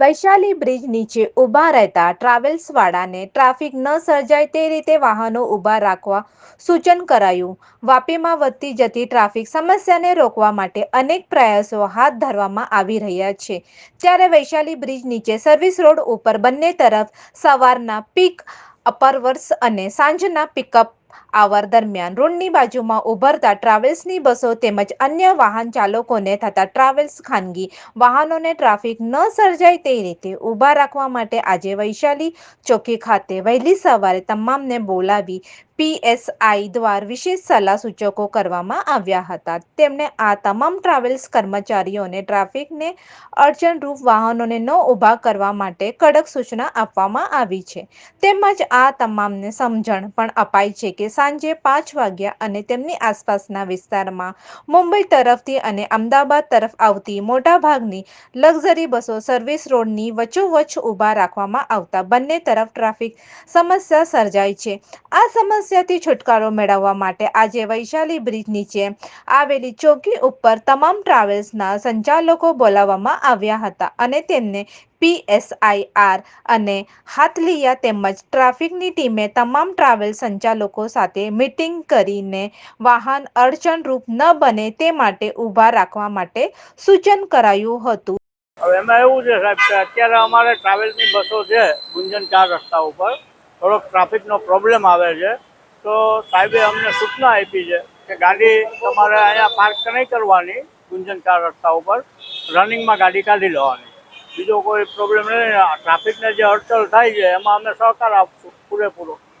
Vaishali bridge નીચે ઊભા રહેતા ટ્રાવેલ્સવાળાને ટ્રાફિક ન સર્જાય તે રીતે વાહનો ઊભા રાખવા સૂચન કરાયું. વાપીમાં વધતી જતી ટ્રાફિક સમસ્યાને રોકવા માટે અનેક પ્રયાસો હાથ ધરવામાં આવી રહ્યા છે. ત્યારે વૈશાલી બ્રિજ નીચે સર્વિસ રોડ ઉપર બંને તરફ સવારના પીક અપરવર્સ અને સાંજના પિકઅપ આવર દરમિયાન રોડની બાજુમાં ઉભરતા ટ્રાવેલ્સની બસો તેમજ અન્ય વાહન ચાલકોને થતા ટ્રાવેલ્સ ખાનગી વાહનોને ટ્રાફિક ન સર્જાય તે રીતે ઊભા રાખવા માટે આજે વૈશાલી ચોકી ખાતે વહેલી સવારે તમામને બોલાવી પીએસઆઈ દ્વારા વિશેષ સલાહ સૂચકો કરવામાં આવ્યા હતા. તેમણે આ તમામ ટ્રાવેલ્સ કર્મચારીઓને ટ્રાફિકને અડચણરૂપ વાહનોને ન ઊભા કરવા માટે કડક સૂચના આપવામાં આવી છે. તેમજ આ તમામને સમજણ પણ અપાઈ છે કે સાંજે પાંચ વાગ્યા અને તેમની આસપાસના વિસ્તારમાં મુંબઈ તરફથી અને અમદાવાદ તરફ આવતી મોટાભાગની લક્ઝરી બસો સર્વિસ રોડની વચોવચ ઊભા રાખવામાં આવતા બંને તરફ ટ્રાફિક સમસ્યા સર્જાય છે. આ સમસ્યાથી છુટકારો મેળવવા માટે આજે વૈશાલી બ્રિજ નીચે આવેલી ચોકી ઉપર તમામ ટ્રાવેલ્સના સંચાલકો બોલાવવામાં આવ્યા હતા અને તેમને પીએસઆઈઆર અને હાથલિયા તેમજ ટ્રાફિકની ટીમે તમામ ટ્રાવેલ સંચાલકો સાથે મિટિંગ કરીને વાહન અડચણરૂપ ન બને તે માટે ઊભા રાખવા માટે સૂચન કરાયું હતું. હવે એમાં એવું છે સાહેબ કે અત્યારે અમારે ટ્રાવેલ્સની બસો છે ગુંજન ચાર રસ્તા ઉપર. થોડોક ટ્રાફિકનો પ્રોબ્લેમ આવે છે. તો સાહેબે અમને સૂચના આપી છે કે ગાડી તમારે અહીંયા પાર્ક નહીં કરવાની ગુંજન ચાર રસ્તા ઉપર. રનિંગમાં ગાડી કાઢી લેવાની. બીજો કોઈ પ્રોબ્લેમ નહીં ટ્રાફિકને જે અડચણ થાય છે એમાં અમે સહકાર આપશું પૂરેપૂરો